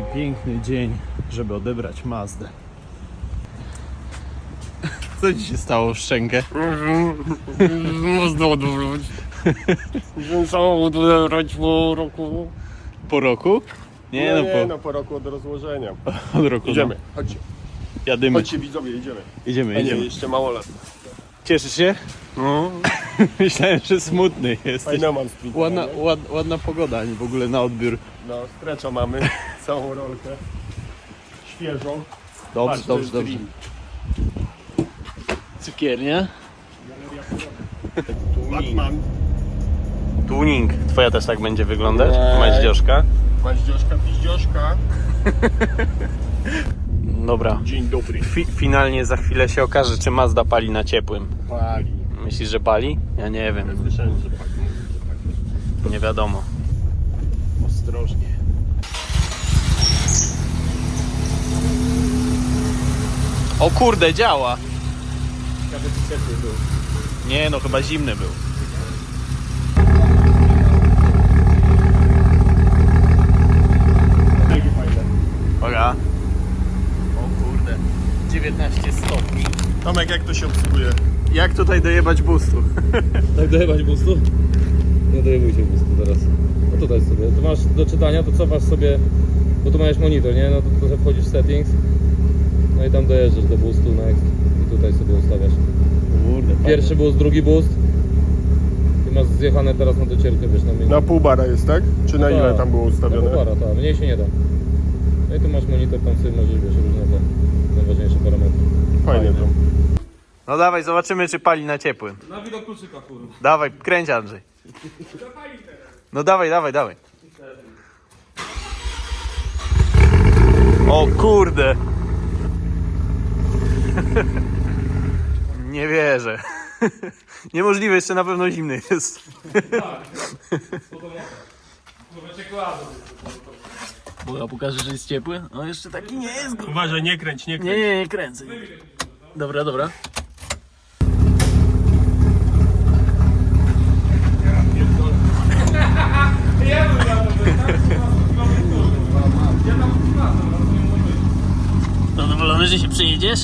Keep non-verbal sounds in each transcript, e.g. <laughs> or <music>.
taki piękny dzień, żeby odebrać Mazdę. Co ci się stało w szczękę? Można odwrócić. Musimy samochód odebrać po roku. Po roku? Nie, no, po, no po roku od rozłożenia. <laughs> od roku. Idziemy, No. chodźcie. Jadymy. Chodźcie widzowie, idziemy. Idziemy, nie, idziemy. jeszcze mało lat. Cieszysz się? No, <laughs> Myślałem, że smutny jesteś. mam street. Ładna, ład, ładna pogoda w ogóle na odbiór. No, strecza mamy, <laughs> całą rolkę. Świeżą. Dobrze, Patrz, dobrze, dobrze. Cukiernia. Batman. Tuning. Twoja też tak będzie wyglądać? Nie. Maździoszka. Maździoszka, piździoszka. <laughs> Dobra. Dzień dobry. Fi finalnie za chwilę się okaże, czy Mazda pali na ciepłym. Pali. Myślisz, że pali? Ja nie wiem. Słyszałem, że pali. Nie wiadomo. O kurde, działa! Ciekawe, czy ciepły był. Nie no, chyba zimny był. Uwaga. O kurde. 19 stopni. Tomek, jak to się obsługuje? Jak tutaj dojebać boostu? <laughs> Tak dojebać boostu? Nie dojebujcie boostu teraz. No tutaj sobie. Tu masz do czytania, to cofasz sobie, bo tu masz monitor, nie? No to wchodzisz w settings. No i tam dojeżdżasz do boostu next i tutaj sobie ustawiasz. Kurde, Pierwszy boost, drugi boost. I masz zjechane teraz na docierkę, wiesz, na menu. Na pół bara jest, tak? Czy na No ile tak. tam było No ustawione? para, tak, mniej się nie da. No i tu masz monitor, tam sobie możesz, wiesz, różne te najważniejsze parametry. Fajnie to. No dawaj, zobaczymy czy pali na ciepłym. Na widok kluczyka, kurwa. Dawaj, kręć Andrzej. No dawaj, dawaj, dawaj. O kurde. <laughs> Nie wierzę. <laughs> Niemożliwe, jeszcze na pewno zimny jest. Bo pokażę, że jest ciepły? No jeszcze taki nie jest. Uważaj, nie kręć, nie kręć. Nie, nie, nie kręcę. Dobra, dobra. Zadowolony, że się przejedziesz?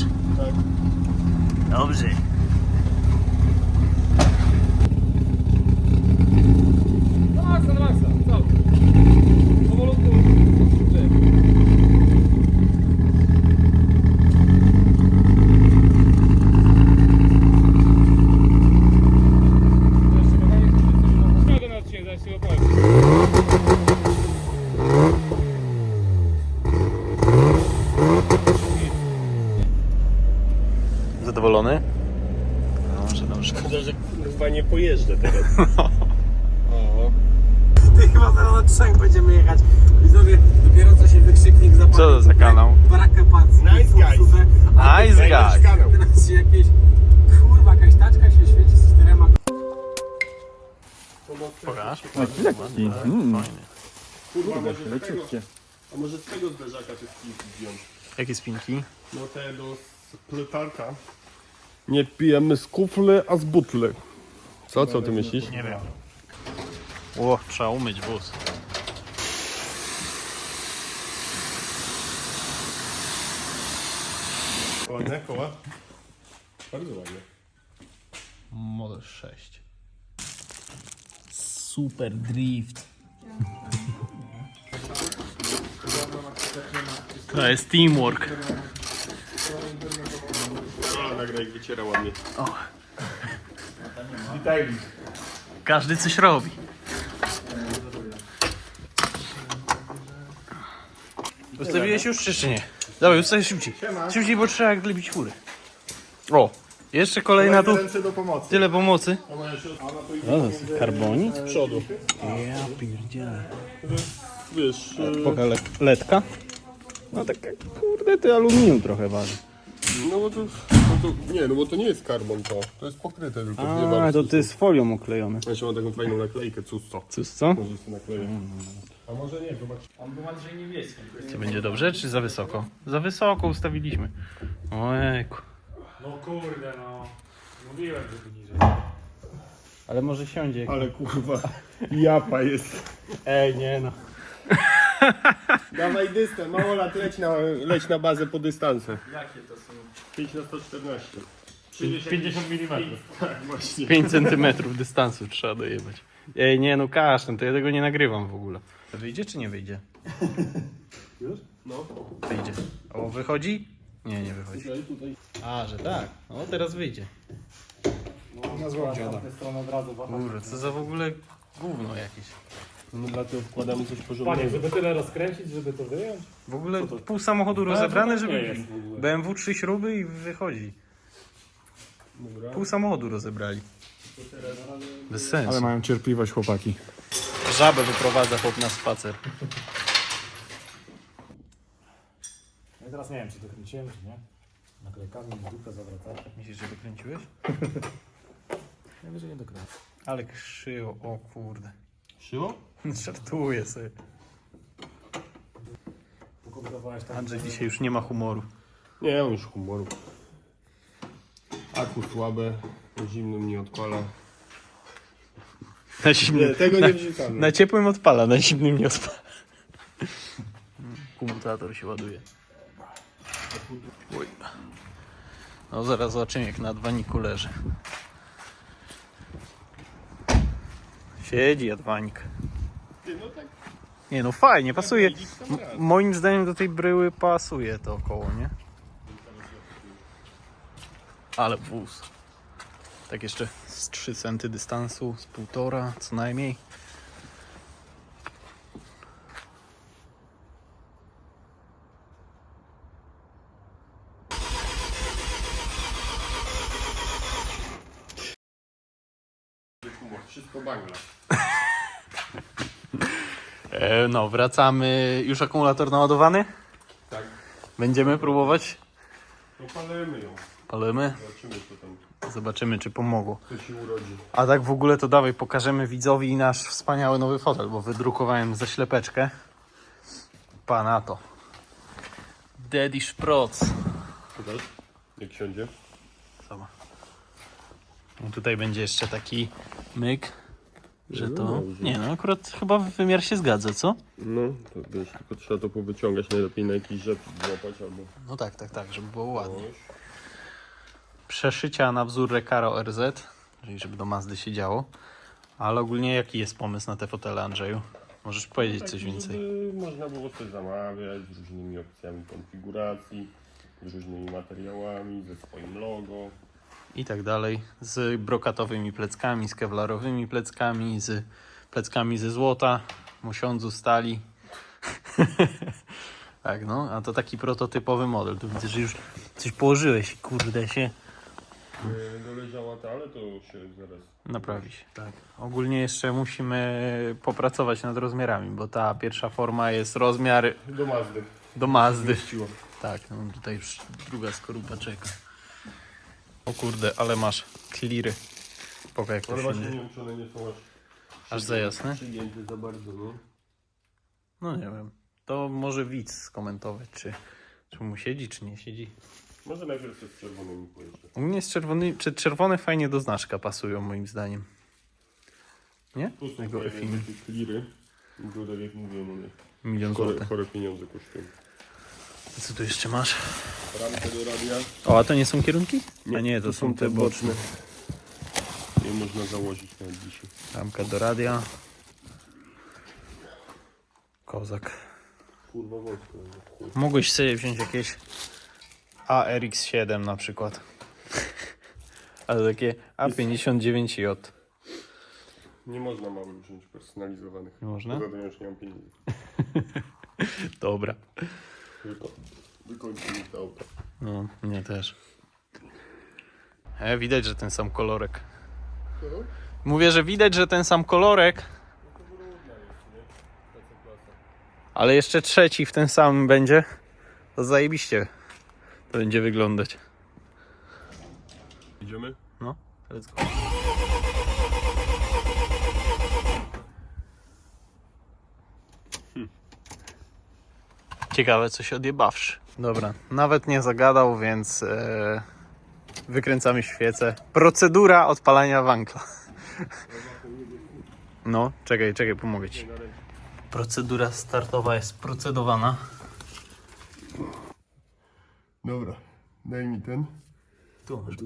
Tak. Dobrze. Na maksa, na maksa, co? Powolutku. Zgodę na odcinek, zaś się opowiem. Zadowolony? Dobrze, kurwa nie pojeżdżę teraz. <laughs> Ty chyba zaraz na trzech będziemy jechać. Widzowie, dopiero co się wykrzyknik zapalił. Co to za kanał? Brakę pac. Nice guys. Nice guy. kanał. Teraz się jakieś, kurwa, jakaś taczka się świeci z czterema. Pokaż. Kurwa, może tego, a może z tego zderzaka te spinki wziąć? Jakie spinki? No te do spletarka. Nie pijemy z kufle, a z butle. Co, co ty myślisz? Nie wiem. O, trzeba umyć wóz. Ładne koła? Bardzo ładnie. Model 6. Super drift. To jest teamwork. A, nagraj jak wyciera ładnie. O. Witaj. Każdy coś robi. Ustawiłeś już czy, czy nie? Dawaj, ustawię szybciej. Szybciej, bo trzeba glebić fury. O, jeszcze kolejna tu. Ręce do pomocy. Tyle pomocy. To No, jest karbonit? z przodu. Ja pierdzielę. Wiesz, e, Poka le letka. No taka, kurde, ty aluminium trochę waży. no bo to, no to, nie, no bo to nie jest karbon to. To jest pokryte tylko A, niebarwnym to ty z folią oklejone. Ja się ma taką fajną naklejkę, cóż co. Cóż co? Może sobie nakleję. A może nie, zobacz. Czy będzie dobrze, czy za wysoko? Za wysoko ustawiliśmy. Ojejku. No kurde, no. Mówiłem, że tu niżej. Ale może siądzie. Ale kurwa, japa jest. Ej, nie no. <laughs> Dawaj dystans, mało lat, leć na, leć na bazę po dystansie. Jakie to są? 5 na 114. 50 mm. Tak, właśnie. 5 centymetrów dystansu trzeba dojebać. Ej, nie no kasztan, to ja tego nie nagrywam w ogóle. Wyjdzie czy nie wyjdzie? <laughs> Już? No. Wyjdzie. O, wychodzi? Nie, nie wychodzi. Tutaj, tutaj. A, że tak. No teraz wyjdzie. Na złą tę stronę od razu. bo- Kurde, co za w ogóle gówno jakieś. No dlatego wkładamy coś Panie, porządnego. żeby tyle rozkręcić, żeby to wyjąć? W ogóle pół samochodu rozebrane, tak nie żeby jest w ogóle. BMW trzy śruby i wychodzi. Dobra. Pół samochodu rozebrali. Bez sensu. Ale mają cierpliwość chłopaki. Żabę wyprowadza chłop na spacer. Ja teraz nie wiem, czy to kręciłem, czy nie. Naklejkami dupę zawracasz. Myślisz, że wykręciłeś? <laughs> Że nie dokręcę. Ale krzyło, o kurde. Szyło? <laughs> Żartuję sobie. Pokombinowałeś tam. Andrzej dzisiaj już nie ma humoru. Nie, on już humoru. Aku słabe, zimnym nie odpala. Na zimnym, Nie, tego na, nie wrzucamy. na ciepłym odpala, na zimnym nie odpala. Komutator się ładuje. Oj. No zaraz zobaczymy jak na dwaniku leży. Siedzi jadwanik. Ty, no tak. Nie no fajnie, pasuje. M- raz. moim zdaniem do tej bryły pasuje to koło, nie? Ale wóz. Tak jeszcze z 3 centy dystansu, z półtora co najmniej. E, no, wracamy. Już akumulator naładowany? Tak. Będziemy próbować? No palemy ją. Palemy. Zobaczymy co tam, Zobaczymy, czy pomogło. co się urodzi. A tak w ogóle to dawaj, pokażemy widzowi nasz wspaniały nowy fotel, bo wydrukowałem ze ślepeczkę. Pana to. Daddy Szproc. Pokaż, jak siądzie. Zobacz. I tutaj będzie jeszcze taki myk, że No to... dobrze. Nie no, akurat chyba wymiar się zgadza, co? No, to wiesz, tylko trzeba to powyciągać najlepiej na jakiś rzep złapać albo... No tak, tak, tak, żeby było ładnie. Coś. Przeszycia na wzór Recaro RZ, czyli żeby do Mazdy się działo. Ale ogólnie jaki jest pomysł na te fotele, Andrzeju? Możesz powiedzieć coś Tak, więcej. Żeby można było coś zamawiać z różnymi opcjami konfiguracji, z różnymi materiałami, ze swoim logo. I tak dalej, z brokatowymi pleckami, z kewlarowymi pleckami, z pleckami ze złota, mosiądzu stali. <laughs> tak, no, a to taki prototypowy model. Tu widzę, że już coś położyłeś, kurde się. Doleżała ta, ale to się zaraz... Naprawi się, tak. Ogólnie jeszcze musimy popracować nad rozmiarami, bo ta pierwsza forma jest rozmiar Do Mazdy. do Mazdy. Tak, no tutaj już druga skorupa czeka. O kurde, ale masz cleary. Pokaż jak to Ale właśnie nie wiem, czy one nie są aż... Aż za jasne? Przygięte za bardzo, no. No nie wiem. To może widz skomentować, czy, czy mu siedzi, czy nie siedzi. Może najpierw coś z czerwonymi pojeżdżę. U mnie z czerwony, czy czerwone fajnie do znaczka pasują moim zdaniem. Nie? Tego Efiny. takie kliry. Tak jak mówiłem, one Milion chore, złotych. chore pieniądze kosztują. Co tu jeszcze masz? Ramkę do radia. O, a to nie są kierunki? a nie, to, są te boczne. Nie można założyć na dzisiaj. Ramka do radia. Kozak. Kurwa wąsko. Mogłeś sobie wziąć jakieś ARX7 na przykład. <laughs> Ale takie A59J. Nie można małych wziąć personalizowanych. Nie można? Poza tym już nie mam pieniędzy. <laughs> Dobra. Tylko wykończy mi to auto. No, mnie też. E, widać, że ten sam kolorek. Mówię, że widać, że ten sam kolorek. Ale jeszcze trzeci w tym samym będzie. To zajebiście to będzie wyglądać. Idziemy? No, let's go. Ciekawe, co się odjebawszy. Dobra, nawet nie zagadał, więc e, wykręcamy świecę. Procedura odpalania wankla. <laughs> No, czekaj, czekaj, pomogę ci. Procedura startowa jest procedowana. Dobra, daj mi ten. Tu masz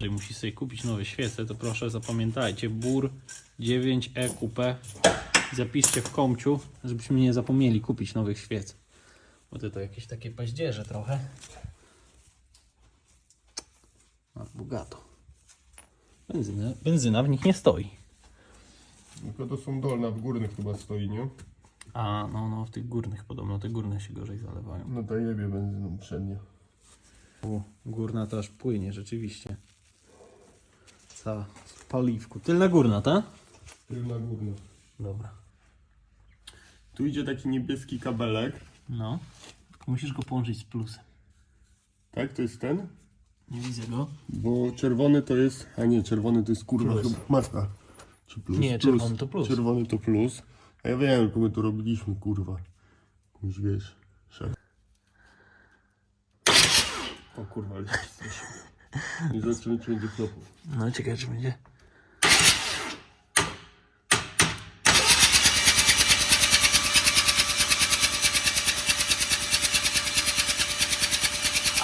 Jeżeli musisz sobie kupić nowe świece, to proszę zapamiętajcie BUR 9 EQP. Zapiszcie w komciu, żebyśmy nie zapomnieli kupić nowych świec. Bo to, to jakieś takie paździerze trochę. No, bogato. Benzyna, benzyna w nich nie stoi. Tylko to są dolna, w górnych chyba stoi, nie? A, no, no, w tych górnych podobno, te górne się gorzej zalewają. No to jebie benzyną przednio. U, górna to aż płynie, rzeczywiście. Cała w paliwku. Tylna górna, tak? Tylna górna. Dobra. Tu idzie taki niebieski kabelek. No. Musisz go połączyć z plusem. Tak, to jest ten? Nie widzę go. Bo czerwony to jest. A nie, czerwony to jest kurwa Plus. chyba. Matka. Czy plus? Nie, czerwony to plus. Czerwony to plus. A ja wiem, tylko my tu robiliśmy, kurwa. Już wiesz. Szef. O kurwa, ale coś. Nie zobaczymy, czy będzie klopów. No ciekawe czy będzie.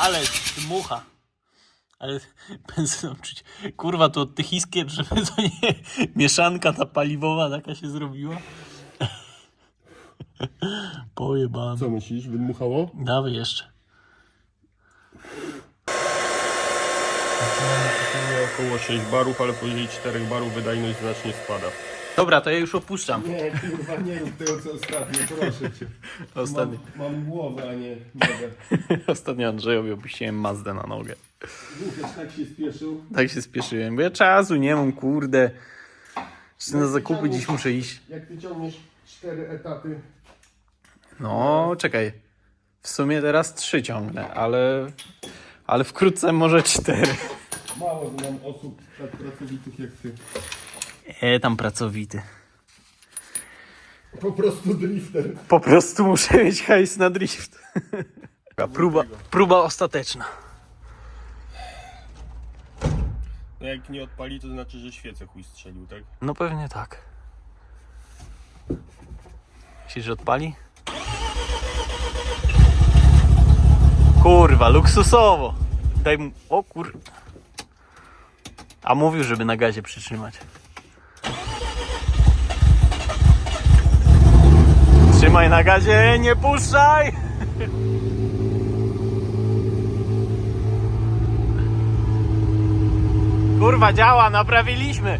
Ale dmucha. Ale benzyną czuć. Kurwa, to od tych iskier, żeby to nie mieszanka ta paliwowa taka się zrobiła. Pojebane. Co myślisz, wydmuchało? Dawaj jeszcze. Około 6 barów, ale poniżej 4 barów wydajność znacznie spada. Dobra, to ja już opuszczam. Nie, kurwa, nie rób tego co ostatnio, proszę cię. <laughs> Ostatnio, Mam, mam głowę, a nie nogę. <laughs> ostatnio Andrzejowi opuściłem Mazdę na nogę. Łukasz tak się spieszył. Tak się spieszyłem, bo ja czasu nie mam, kurde. Jeszcze na zakupy dziś muszę iść. Jak ty ciągniesz 4 etaty, No, czekaj. W sumie teraz trzy ciągnę, ale, ale wkrótce może cztery. mało znam osób tak pracowitych jak ty. E, tam pracowity. Po prostu drifter. Po prostu muszę mieć hajs na drift. Próba, próba ostateczna. No jak nie odpali, to znaczy, że świecę chuj strzelił, tak? No pewnie tak. Myślisz, że odpali? Kurwa, luksusowo. Daj mu... O kur... A mówił, żeby na gazie przytrzymać. Trzymaj na gazie, nie puszczaj! Kurwa, działa, naprawiliśmy.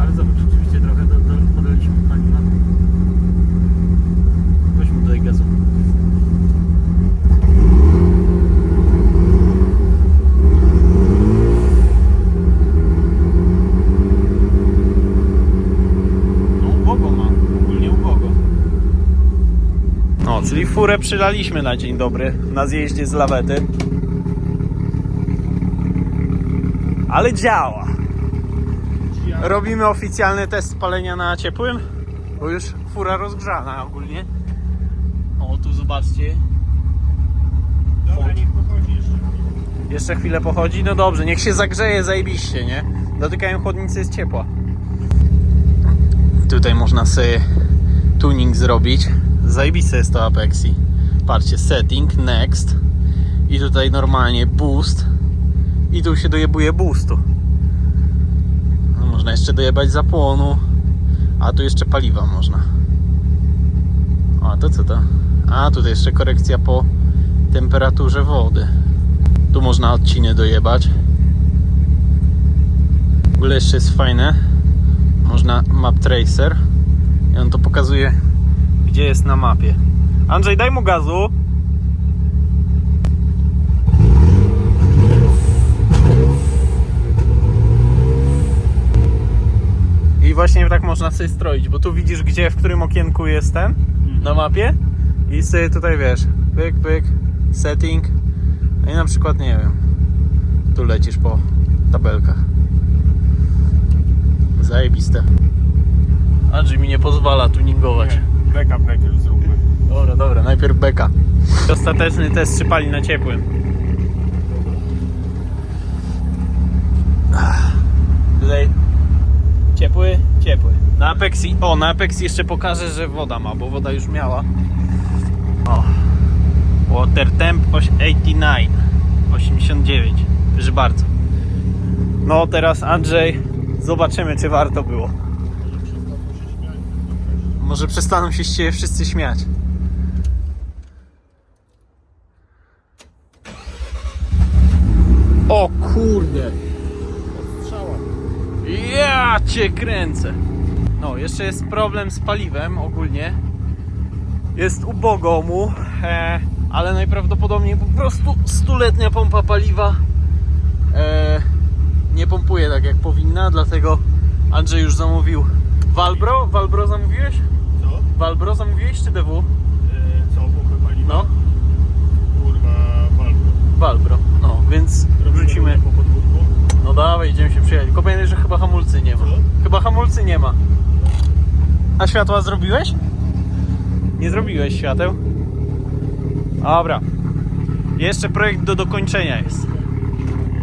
Ale zobacz, rzeczywiście trochę do, do, podaliśmy paliwa. Weźmy tutaj gazu. No ubogo ma, ogólnie ubogo. No, czyli furę przylaliśmy na dzień dobry, na zjeździe z lawety. Ale działa. Robimy oficjalny test spalenia na ciepłym, bo już fura rozgrzana ogólnie. O, tu zobaczcie. Dobra, niech pochodzi jeszcze. Jeszcze chwilę pochodzi, no dobrze, niech się zagrzeje zajebiście, nie? Dotykają chłodnicy, jest ciepła. Tutaj można sobie tuning zrobić. Zajebiste jest to Apexi. Patrzcie, setting, next. I tutaj normalnie boost. I tu się dojebuje boostu. No, można jeszcze dojebać zapłonu. A tu jeszcze paliwa można. A to co to? A tutaj jeszcze korekcja po temperaturze wody. Tu można odciny dojebać. W ogóle jeszcze jest fajne. Można map tracer. I on to pokazuje, gdzie jest na mapie. Andrzej, daj mu gazu. I właśnie tak można sobie stroić, bo tu widzisz, gdzie, w którym okienku jestem na mapie. I sobie tutaj wiesz, pyk, pyk, setting. No i na przykład, nie wiem, tu lecisz po tabelkach. Zajebiste. Andrzej mi nie pozwala tuningować. Backup najpierw zróbmy. Dobra, dobra, najpierw beka. Ostateczny test czy pali na ciepłym. Tutaj ciepły, ciepły. Na Apexi, o na Apexi jeszcze pokażę, że woda ma, bo woda już miała. O. Water temp oś- 89, 89. Proszę bardzo. No teraz Andrzej, zobaczymy czy warto było. Może przestaną się z ciebie wszyscy śmiać. O kurde! Strzała. Ja cię kręcę! No, jeszcze jest problem z paliwem ogólnie. Jest ubogo mu, e, ale najprawdopodobniej po prostu stuletnia pompa paliwa e, nie pompuje tak jak powinna, dlatego Andrzej już zamówił Valbro. Valbro zamówiłeś? Co? Valbro zamówiłeś czy DW? Yy, co, pompę paliwa? No, Kurwa, walka. Valbro. No, więc wrzucimy. po podwórku. No dawaj, idziemy się przyjechać. Tylko pamiętaj, że chyba hamulcy nie ma. Co? Chyba hamulcy nie ma. A światła zrobiłeś? Nie zrobiłeś świateł? Dobra. Jeszcze projekt do dokończenia jest.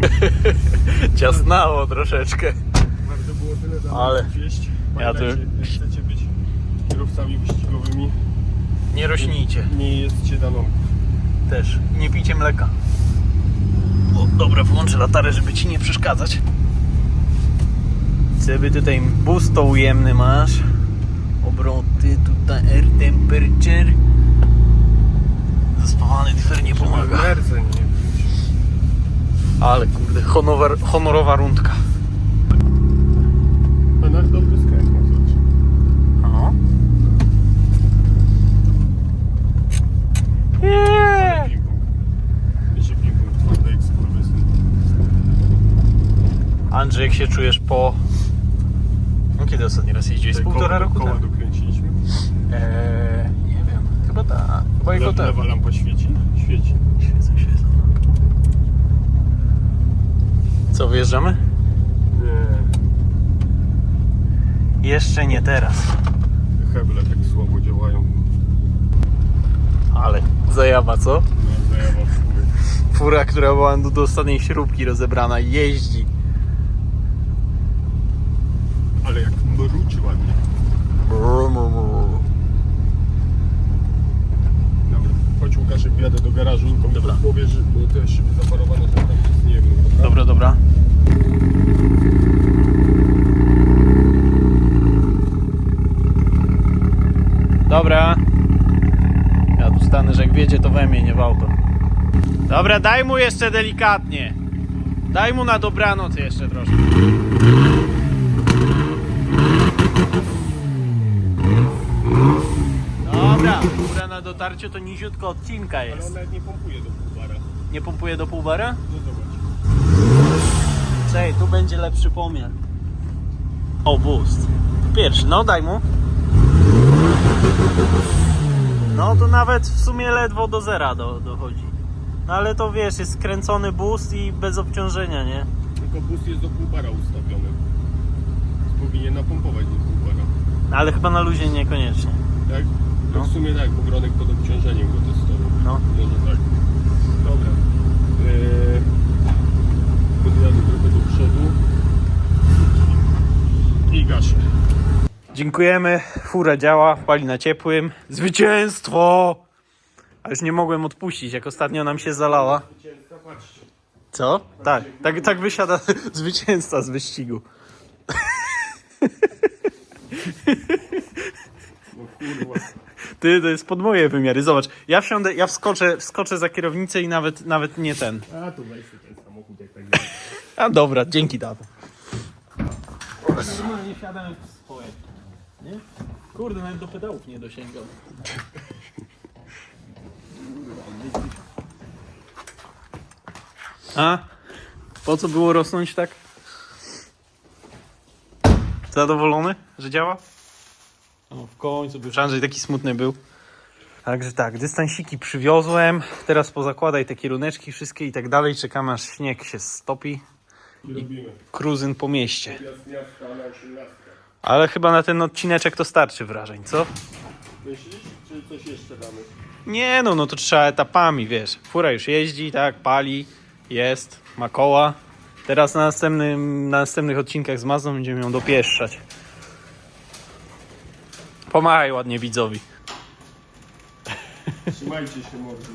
<laughs> Ciasnało troszeczkę. Ale-. Ja tu- chcecie być kierowcami wyścigowymi, Nie rośnijcie. nie jedzcie danonków. Też. Nie pijcie mleka. O, dobra, włączę latarę, żeby ci nie przeszkadzać. Sobie tutaj boost to ujemny masz. Obroty, tutaj air temperature. Zaspawany differ nie pomaga. Ale kurde, honorowa, honorowa rundka. A na dobry skręt ma zrobić. No. Skurwysyn. Andrzej, jak się czujesz po... No kiedy ostatni raz jeździłeś? Z półtora roku Koła temu? dokręciliśmy. Eee, nie wiem, chyba tak. Chyba i Le, potem. lewa lampa świeci? Świeci. Świecą, świecą. Co, wyjeżdżamy? Nie. Jeszcze nie teraz. Te heble tak słabo działają. Ale zajawa, co? No, zajawa w. Fura, która była do, ostatniej śrubki rozebrana, jeździ. Ale jak mruczy ładnie. Dobra, chodź Łukaszek, wjadę do garażu, nikomu Dobra. powiesz, bo te szyby zaparowane są tam nic nie wiem. Dobra, dobra. Dobra. Ja tu stanę, że jak wiedzie to we mnie, nie w auto. Dobra, daj mu jeszcze delikatnie. Daj mu na dobranoc jeszcze troszkę. Dobra, góra na dotarciu to niziutko odcinka Ale jest. on nawet nie pompuje do półbara. Nie pompuje do półbara? No zobacz. Tu będzie lepszy pomiar. O, boost. Pierwszy, no daj mu. No to nawet w sumie ledwo do zera do, dochodzi. No ale to wiesz, jest skręcony boost i bez obciążenia, nie? Tylko bus jest do półbara ustawiony. Powinien napompować do półbara. No, ale chyba na luzie niekoniecznie. Tak? No. No. W sumie tak, bo Gronek pod obciążeniem go testował. No. Może tak. Dobra. Eee, podjadę trochę do przodu. I gaszę. Dziękujemy, fura działa, pali na ciepłym. Zwycięstwo! A już nie mogłem odpuścić, jak ostatnio nam się zalała. Co? Tak, tak, tak wysiada <laughs> zwycięzca z wyścigu. <laughs> Ty, to jest pod moje wymiary. Zobacz, ja wsiądę, ja wskoczę, wskoczę za kierownicę i nawet, nawet nie ten. A tu weź ten samochód jak tak. A dobra, dzięki tato. Normalnie wsiadam w swoje. Nie? Kurde, nawet do pedałów nie dosięgam. A? Po co było rosnąć tak? Zadowolony, że działa? No w końcu, już Andrzej taki smutny był. Także tak, dystansiki przywiozłem. Teraz pozakładaj te kieruneczki wszystkie i tak dalej. Czekamy aż śnieg się stopi. I robimy. Kruzyn po mieście. Jazd miasta na 18. Ale chyba na ten odcineczek to starczy wrażeń, co? Myślisz, czy coś jeszcze damy? Nie no, no to trzeba etapami, wiesz. Fura już jeździ, tak, pali, jest, ma koła. Teraz na, następnym, na następnych odcinkach z Mazdą będziemy ją dopieszczać. Pomachaj ładnie widzowi. Trzymajcie się mordy.